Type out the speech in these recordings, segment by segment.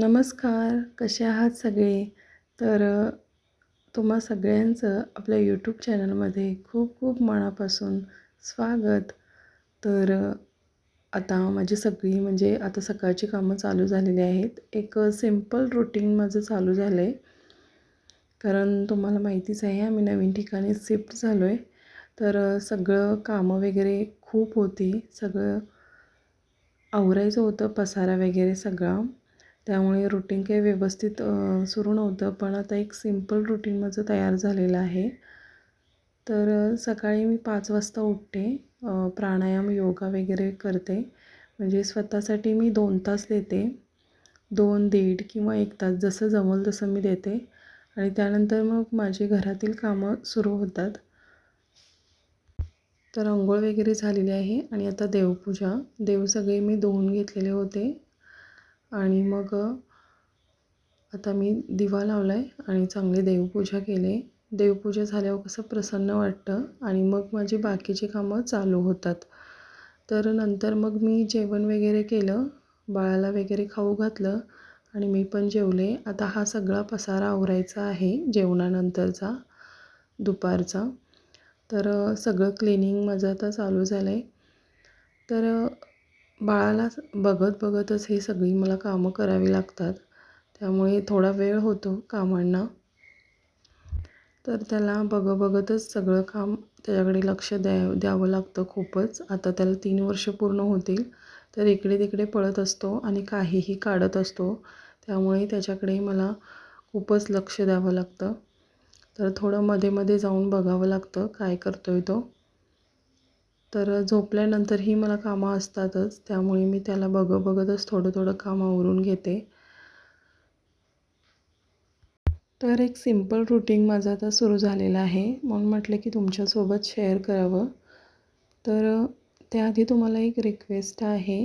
नमस्कार कसे आहात सगळे? तर तुम्हा सगळ्यांचं आपल्या यूट्यूब चॅनलमध्ये खूप खूप मनापासून स्वागत. तर आता माझी सगळी म्हणजे आता सकाळची कामं चालू झालेली आहेत. एक सिंपल रुटीन माझं चालू झालं आहे कारण तुम्हाला माहितीच आहे आम्ही नवीन ठिकाणी शिफ्ट झालो आहे तर सगळं कामं वगैरे खूप होती. सगळं आवरायचं होतं पसारा वगैरे सगळा. त्यामुळे रुटीन काही व्यवस्थित सुरू नव्हतं. पण आता एक सिंपल रुटीन माझं तयार झालेलं आहे. तर सकाळी मी पाच वाजता उठते. प्राणायाम योगा वगैरे करते. म्हणजे स्वतःसाठी मी दोन तास देते. दोन दीड किंवा एक तास जसं जमल तसं मी देते. आणि त्यानंतर मग माझी घरातील कामं सुरू होतात. तर अंघोळ वगैरे झालेली आहे. आणि आता देवपूजा. देव सगळे मी धुवून घेतलेले होते. आणि मग आता मी दिवा लावला आहे आणि चांगली देवपूजा केली. देवपूजा झाल्यावर कसं प्रसन्न वाटतं आणि मग माझी बाकीची कामं चालू होतात. तर नंतर मग मी जेवण वगैरे केलं बाळाला वगैरे खाऊ घातलं आणि मी पण जेवले. आता हा सगळा पसारा आवरायचा आहे जेवणानंतरचा दुपारचा. तर सगळं क्लिनिंग माझं आता चालू झालं आहे तर बाळाला बघत बघतच हे सगळी मला कामं करावी लागतात. त्यामुळे थोडा वेळ होतो कामांना. तर त्याला बघ बघतच सगळं काम त्याच्याकडे लक्ष द्या द्यावं लागतं खूपच. आता त्याला तीन वर्ष पूर्ण होतील. तर इकडे तिकडे पळत असतो आणि काहीही काढत असतो. त्यामुळे त्याच्याकडे मला खूपच लक्ष द्यावं लागतं. तर थोडं मध्ये मध्ये जाऊन बघावं लागतं काय करतो आहे तो. तर झोपल्यानंतरही मला कामं असतातच त्यामुळे मी त्याला बघ बघतच थोडं थोडं काम आवरून घेते. तर एक सिंपल रुटीन माझं आता सुरू झालेलं आहे. म्हणून म्हटलं की तुमच्यासोबत शेअर करावं. तर त्याआधी तुम्हाला एक रिक्वेस्ट आहे.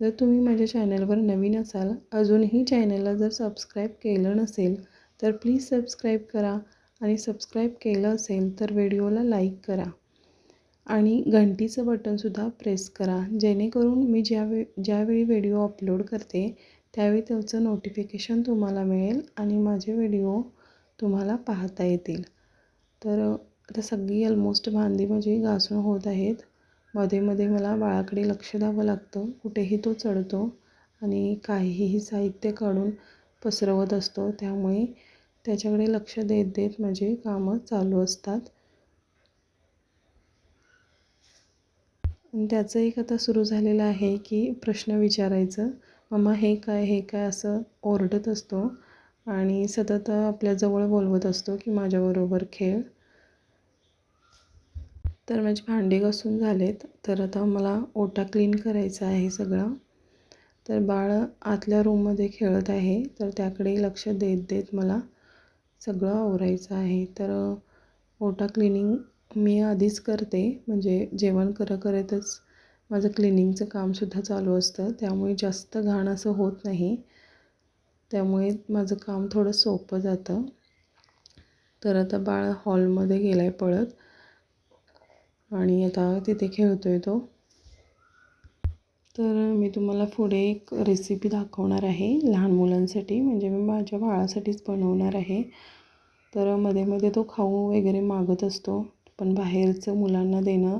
जर तुम्ही माझ्या चॅनलवर नवीन असाल अजूनही चॅनलला जर सबस्क्राईब केलं नसेल तर प्लीज सबस्क्राईब करा. आणि सबस्क्राईब केलं असेल तर व्हिडिओला लाईक करा. आणि घंटीचं बटनसुद्धा प्रेस करा. जेणेकरून मी ज्यावेळी ज्यावेळी व्हिडिओ अपलोड करते त्यावेळी त्याचं नोटिफिकेशन तुम्हाला मिळेल आणि माझे व्हिडिओ तुम्हाला पाहता येतील. तर आता सगळी ऑलमोस्ट भांडी माझी घासून होत आहेत. मध्ये मध्ये मला बाळाकडे लक्ष द्यावं लागतं. कुठेही तो चढतो आणि काहीही साहित्य काढून पसरवत असतो. त्यामुळे त्याच्याकडे लक्ष देत देत माझी कामं चालू असतात. आणि त्याचं एक आता सुरू झालेलं आहे की प्रश्न विचारायचं मम्मा हे काय हे काय? असं ओरडत असतो आणि सतत आपल्याजवळ बोलवत असतो की माझ्याबरोबर खेळ. तर माझी भांडी घासून झालेत. तर आता मला ओटा क्लीन करायचा आहे सगळा. तर बाळ आतल्या रूममध्ये खेळत आहे. तर त्याकडे लक्ष देत देत मला सगळं आवरायचं आहे. तर ओटा क्लिनिंग मी आधीच करते. म्हणजे जेवण करत करतच माझं क्लिनिंगचं कामसुद्धा चालू असतं. त्यामुळे जास्त घाण असं होत नाही. त्यामुळे माझं काम थोडं सोपं जातं. तर आता बाळ हॉलमध्ये गेला आहे पळत. आणि आता तिथे खेळतो आहे तो. तर मी तुम्हाला पुढे एक रेसिपी दाखवणार आहे. लहान मुलांसाठी. म्हणजे मी माझ्या बाळासाठीच बनवणार आहे. तर मध्ये मध्ये तो खाऊ वगैरे मागत असतो. पण बाहेरचं मुलांना देणं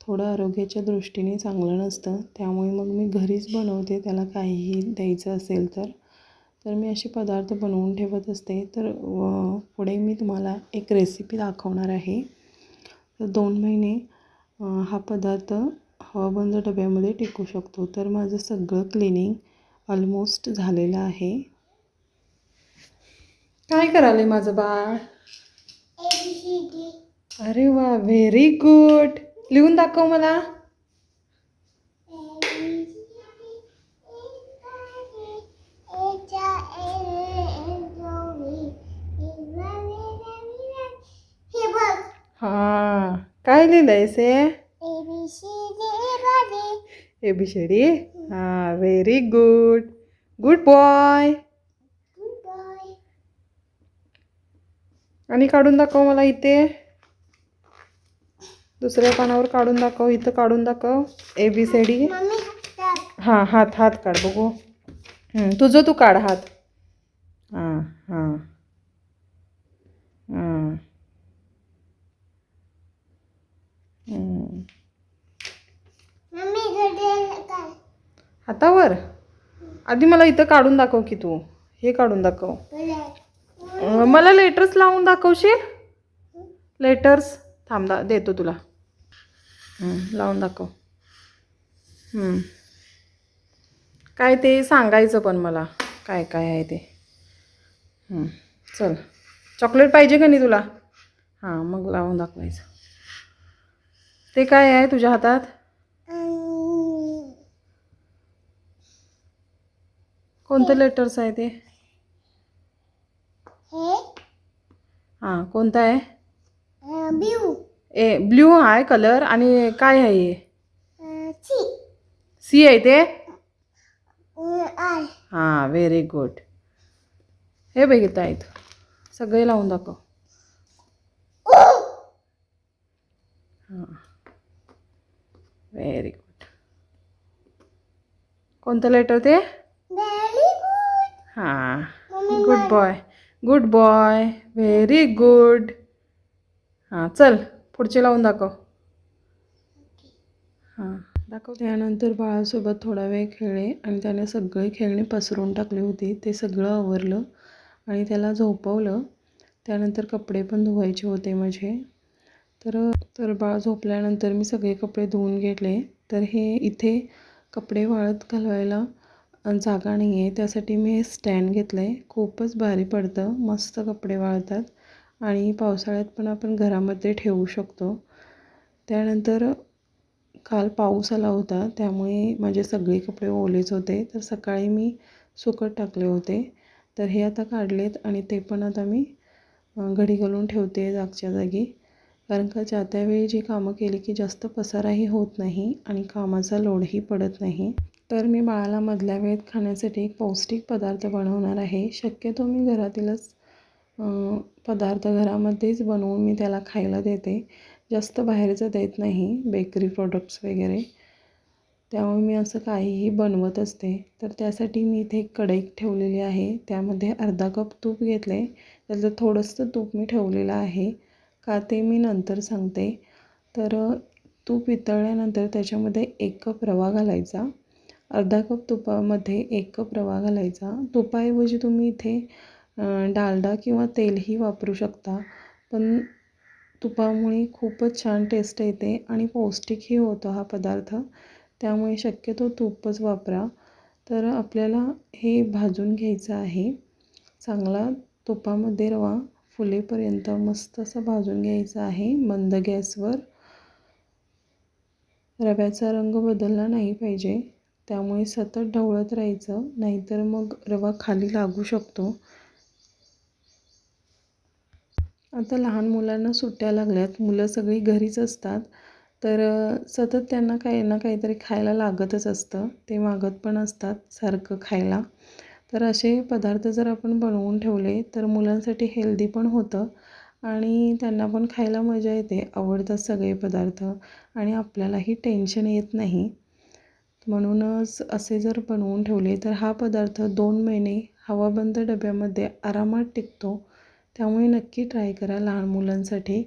थोडं आरोग्याच्या दृष्टीने चांगलं नसतं. त्यामुळे मग मी घरीच बनवते. त्याला काहीही द्यायचं असेल तर. तर मी असे पदार्थ बनवून ठेवत असते. तर पुढे मी तुम्हाला एक रेसिपी दाखवणार आहे. तर दोन महिने हा पदार्थ हवाबंद डब्यामध्ये टिकू शकतो. तर माझं सगळं क्लिनिंग ऑलमोस्ट झालेलं आहे. काय कराले माझं बाळ? अरे वा व्हेरी गुड लिहून दाखव मला. हे काय लिहिलंयस हे ABCD A B C D हां very good good boy good bye आणि काढून दाखव मला इथे. दुसऱ्या पानावर काढून दाखव इथं काढून दाखव. ए बी सी डी हां हात हात काढ बघू. तुझं तू काढ हात. हां हां. हातावर आधी मला इथं काढून दाखव की तू. हे काढून दाखव. मला लेटर्स लावून दाखवशील? लेटर्स थांबदा देतो तुला. लावून दाखव. काय ते सांगायचं पण मला. काय काय आहे ते. चल. चॉकलेट पाहिजे का नाही तुला? हां मग लावून दाखवायचं. ते काय आहे तुझ्या हातात? कोणतं लेटर्स आहे ते? हां कोणतं आहे? ब्यू ए ब्ल्यू आहे कलर आणि काय आहे हे? सी. सी आहे ते? आय. हां व्हेरी गुड हे बघितलं आहेत. सगळे लावून दाखव. हां. व्हेरी गुड कोणतं लेटर ते? हां. Good boy good boy very good हां चल पुढचे लावून दाखव. हां. दाखव त्यानंतर बाळासोबत थोडा वेळ खेळले आणि त्याने सगळे खेळणी पसरून टाकली होती. ते सगळं आवरलं आणि त्याला झोपवलं. त्यानंतर कपडे पण धुवायचे होते माझे. तर तर बाळ झोपल्यानंतर मी सगळे कपडे धुवून घेतले. तर हे इथे कपडे वाळत घालवायला जागा नाही आहे त्यासाठी मी हे स्टँड घेतलं आहे खूपच भारी पडतं. मस्त कपडे वाळतात. आणि पावसाळ्यात पण आपण घरामध्ये ठेवू शकतो. त्यानंतर काल पाऊस आला होता त्यामुळे माझे सगळे कपडे ओलेच होते. तर सकाळी मी सुकत टाकले होते. तर हे आता काढलेत आणि ते पण आता मी घडी घालून ठेवते जागच्या जागी. कारण का ज्या त्यावेळी जी कामं केली की जास्त पसाराही होत नाही आणि कामाचा लोडही पडत नाही. तर मी बाळाला मधल्या वेळेत खाण्यासाठी एक पौष्टिक पदार्थ बनवणार आहे. शक्यतो मी घरातीलच पदार्थ घरामध्येच बनवून मी त्याला खायला देते. जास्त बाहेरचं देत नाही बेकरी प्रोडक्ट्स वगैरे. त्यामुळे मी असं काहीही बनवत असते. तर त्यासाठी मी इथे एक कढई ठेवलेली आहे. त्यामध्ये अर्धा कप तूप घेतले. त्याचं थोडंसं तूप मी ठेवलेलं आहे. का ते मी नंतर सांगते. तर तूप वितळल्यानंतर त्याच्यामध्ये एक कप रवा घालायचा. अर्धा कप तुपामध्ये एक कप रवा घालायचा. तुपाऐवजी तुम्ही इथे डालडा किंवा तेलही वापरू शकता. पण तुपामुळे खूपच छान टेस्ट येते आणि पौष्टिकही होतो हा पदार्थ. त्यामुळे शक्यतो तूपच वापरा. तर आपल्याला हे भाजून घ्यायचं आहे. चांगला तुपामध्ये रवा फुलेपर्यंत मस्त असं भाजून घ्यायचं आहे मंद गॅसवर. रव्याचा रंग बदलला नाही पाहिजे. त्यामुळे सतत ढवळत राहायचं. नाहीतर मग रवा खाली लागू शकतो. आता लहान मुलांना सुट्ट्या लागल्यात मुलं सगळी घरीच असतात. तर सतत त्यांना काही ना काहीतरी खायला लागतच असतं. ते मागत पण असतात सारखं खायला. तर असे पदार्थ जर आपण बनवून ठेवले तर मुलांसाठी हेल्दी पण होतं आणि त्यांना पण खायला मजा येते आवडतात सगळे पदार्थ आणि आपल्यालाही टेन्शन येत नाही. म्हणूनच असे जर बनवून ठेवले तर हा पदार्थ दोन महिने हवाबंद डब्यामध्ये आरामात टिकतो त्यामुळे नक्की ट्राय करा लहान मुलांसाठी.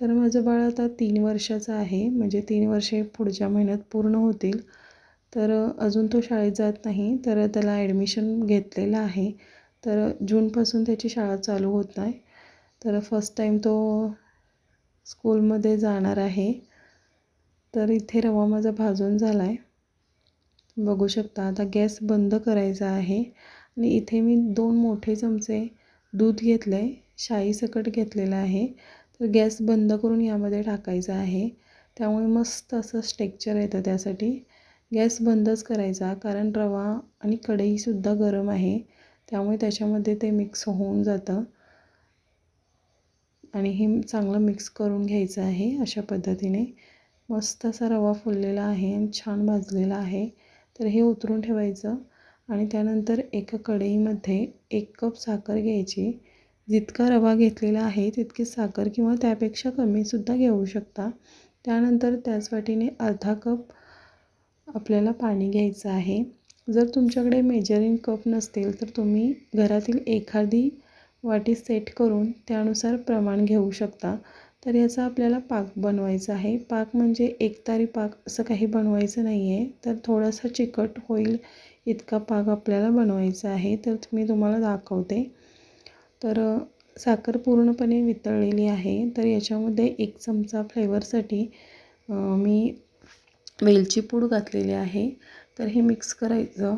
तर माझं बाळ आता तीन वर्षाचं आहे. म्हणजे तीन वर्षे पुढच्या महिन्यात पूर्ण होतील. तर अजून तो शाळेत जात नाही. तर त्याला ॲडमिशन घेतलेलं आहे. तर जूनपासून त्याची शाळा चालू होत आहे तर फर्स्ट टाईम तो स्कूलमध्ये जाणार आहे. तर इथे रवा माझा भाजून झाला आहे बघू शकता आता गॅस बंद करायचा आहे. आणि इथे मी दोन मोठे चमचे दूध घेतलं आहे शाईसकट घेतलेलं आहे. तर गॅस बंद करून यामध्ये टाकायचं आहे. त्यामुळे मस्त असं स्टेक्चर येतं त्यासाठी. गॅस बंदच करायचा कारण रवा आणि कढईसुद्धा गरम आहे. त्यामुळे त्याच्यामध्ये ते मिक्स होऊन जातं. आणि हे चांगलं मिक्स करून घ्यायचं आहे अशा पद्धतीने. मस्त असा रवा फुललेला आहे आणि छान भाजलेला आहे. तर हे उतरून ठेवायचं. आणि त्यानंतर एका कढईमध्ये एक कप साखर घ्यायची. जितका रवा घेतलेला आहे तितकी साखर किंवा त्यापेक्षा कमीसुद्धा घेऊ शकता. त्यानंतर त्याच वाटीने अर्धा कप आपल्याला पाणी घ्यायचं आहे. जर तुमच्याकडे मेजरिंग कप नसतील तर तुम्ही घरातील एखादी वाटी सेट करून त्यानुसार प्रमाण घेऊ शकता. तर याचा आपल्याला पाक बनवायचा आहे. पाक म्हणजे एकतारी पाक असं काही बनवायचं नाही आहे तर थोडासा चिकट होईल. इतका पाक आपल्याला बनवायचा आहे तर मी तुम्हाला दाखवते. तर साखर पूर्णपणे वितळलेली आहे. तर याच्यामध्ये एक चमचा फ्लेवरसाठी मी वेलची पूड घातलेली आहे. तर हे मिक्स करायचं.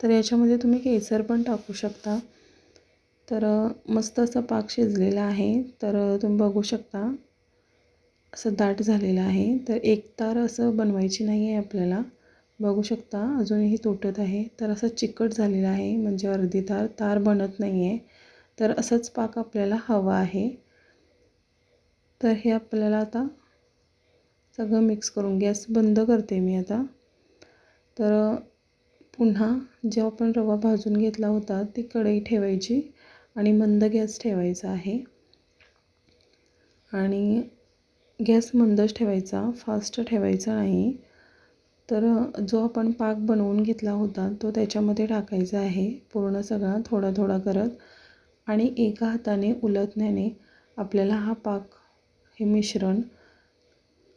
तर याच्यामध्ये तुम्ही केसर पण टाकू शकता. तर मस्त असा पाक शिजलेला आहे. तर तुम्ही बघू शकता असं दाट झालेलं आहे. तर एक तार असं बनवायची नाही आहे आपल्याला. बघू शकता अजूनही तुटत आहे. तर असं चिकट झालेलं आहे म्हणजे अर्धी तार तार बनत नाही आहे तर असंच पाक आपल्याला हवा आहे. तर हे आपल्याला आता सगळं मिक्स करून गॅस बंद करते मी आता. तर पुन्हा जेव्हा आपण रवा भाजून घेतला होता ती कढई ठेवायची आणि मंद गॅस ठेवायचा आहे. आणि गॅस मंदच ठेवायचा फास्ट ठेवायचा नाही. तर जो आपण पाक बनवून घेतला होता तो त्याच्यामध्ये टाकायचा आहे. पूर्ण सगळा थोडा थोडा करत आणि एका हाताने उलटण्याने आपल्याला हा पाक हे मिश्रण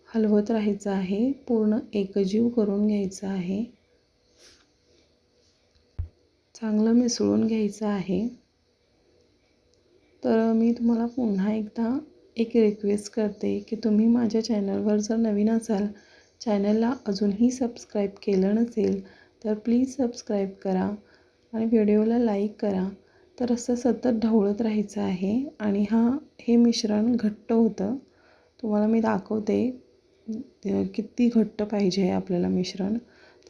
हलवत राहायचं आहे. पूर्ण एकजीव करून घ्यायचं आहे. चांगलं मिसळून घ्यायचं आहे. तर मी तुम्हाला पुन्हा एकदा एक रिक्वेस्ट करते की तुम्ही माझ्या चॅनलवर जर नवीन असाल चॅनलला अजूनही सबस्क्राईब केलं नसेल तर प्लीज सबस्क्राईब करा आणि व्हिडिओला लाईक करा. तर असं सतत ढवळत राहायचं आहे आणि हा हे मिश्रण घट्ट होतं. तुम्हाला मी दाखवते किती घट्ट पाहिजे आहे आपल्याला मिश्रण.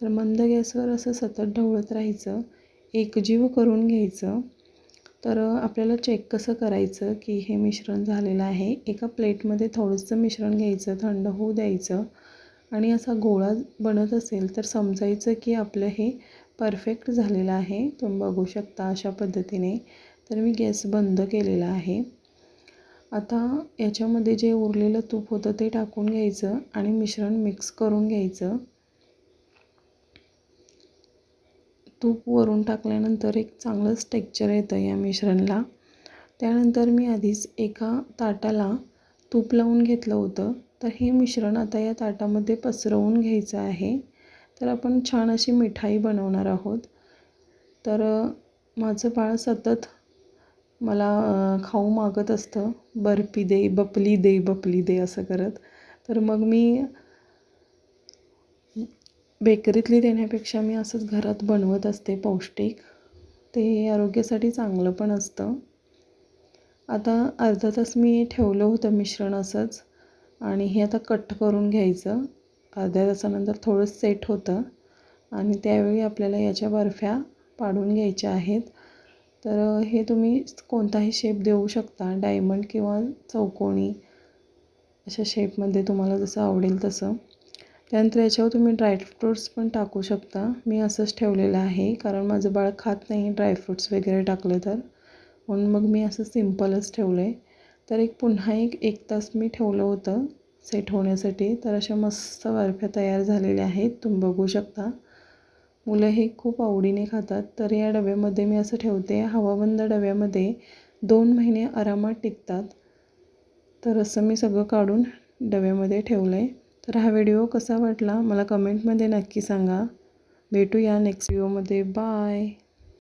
तर मंद गॅसवर असं सतत ढवळत राहायचं एकजीव करून घ्यायचं. तर आपल्याला चेक कसं करायचं की हे मिश्रण झालेलं आहे? एका प्लेटमध्ये थोडंसं मिश्रण घ्यायचं थंड होऊ द्यायचं. आणि असा गोळा बनत असेल तर समजायचं की आपलं हे परफेक्ट झालेलं आहे. तुम्ही बघू शकता अशा पद्धतीने. तर मी गॅस बंद केलेला आहे. आता याच्यामध्ये जे उरलेलं तूप होतं ते टाकून घ्यायचं आणि मिश्रण मिक्स करून घ्यायचं. तूप वरून टाकल्यानंतर एक चांगलंच टेक्चर येतं या मिश्रणला. त्यानंतर मी आधीच एका ताटाला तूप लावून घेतलं होतं. तर हे मिश्रण आता या ताटामध्ये पसरवून घ्यायचं आहे. तर आपण छान अशी मिठाई बनवणार आहोत. तर माझं बाळ सतत मला खाऊ मागत असतं. बर्फी दे बपली दे बपली दे असं करत. तर मग मी बेकरीतली देण्यापेक्षा मी असंच घरात बनवत असते पौष्टिक. ते आरोग्यासाठी चांगलं पण असतं. आता अर्धा तास मी ठेवलं होतं मिश्रण असंच. आणि हे आता कट करून घ्यायचं. अर्ध्या तासानंतर थोडं सेट होतं. आणि त्यावेळी आपल्याला याच्या बर्फ्या पाडून घ्यायच्या आहेत. तर हे तुम्ही कोणताही शेप देऊ शकता. डायमंड किंवा चौकोनी अशा शेपमध्ये तुम्हाला जसं आवडेल तसं. त्यानंतर याच्यावर तुम्ही ड्रायफ्रूट्स पण टाकू शकता. मी असंच ठेवलेलं आहे. कारण माझं बाळ खात नाही ड्रायफ्रूट्स वगैरे टाकले तर. म्हणून मग मी असं सिम्पलच ठेवलं आहे तर एक पुन्हा एक एक तास मी ठेवलं होतं सेट होण्यासाठी. तर अशा मस्त बर्फ्या तयार झालेल्या आहेत. तुम्ही बघू शकता. मुलं हे खूप आवडीने खातात. तर या डब्यामध्ये मी असं ठेवते हवाबंद डब्यामध्ये दोन महिने आरामात टिकतात. तर असं मी सगळं काढून डब्यामध्ये ठेवलं आहे तर हा व्हिडिओ कसा वाटला? मला कमेंटमध्ये नक्की सांगा. भेटूया नेक्स्ट व्हिडिओमध्ये बाय